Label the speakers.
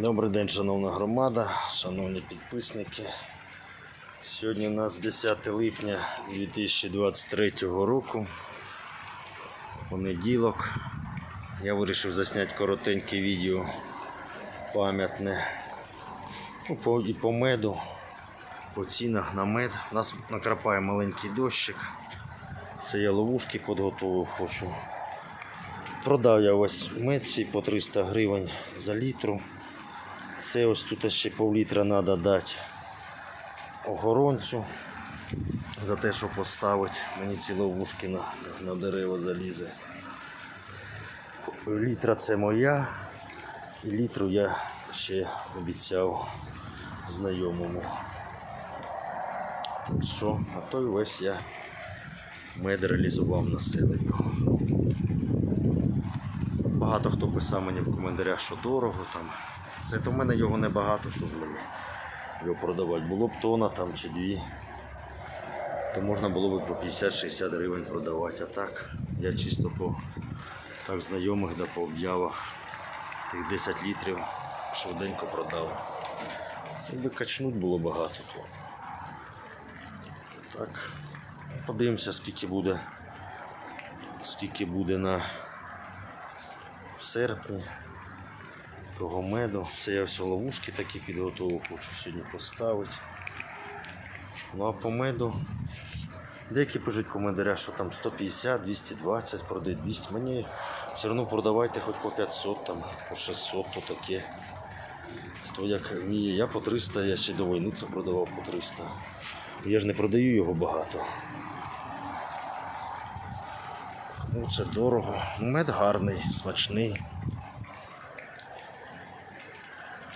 Speaker 1: Добрий день, шановна громада, шановні підписники. Сьогодні у нас 10 липня 2023 року. Понеділок. Я вирішив засняти коротеньке відео пам'ятне. Ну, по, і по меду, по цінах на мед. У нас накрапає маленький дощик. Це я ловушки підготував, хочу. Продав я ось мед свій по 300 гривень за літру. Це ось тут ще пів літра треба дати охоронцю за те, що поставить. Мені ці ловушки на, на дерево залізе. Літра це моя, і літру я ще обіцяв знайомому. Так що, а той весь я мед реалізував населенню. Багато хто писав мені в коментарях, що дорого там. Це то в мене його небагато, що ж мені його продавати. Було б тона там чи дві, то можна було б по 50-60 гривень продавати. А так, я чисто по так знайомих да по об'явах тих 10 літрів швиденько продав. Це би качнуть було багато. То. Так, подивимося, скільки буде. Скільки буде на серпні того меду. Це я все ловушки такі підготував, хочу сьогодні поставити. Ну а по меду. Деякі пишуть в коментарях, що там 150, 220 продають 200. Мені все одно продавайте хоч по 500, там, по 600, то таке. Хто як вміє, я по 300, я ще до війни це продавав по 300. Я ж не продаю його багато. Ну, це дорого. Мед гарний, смачний. Так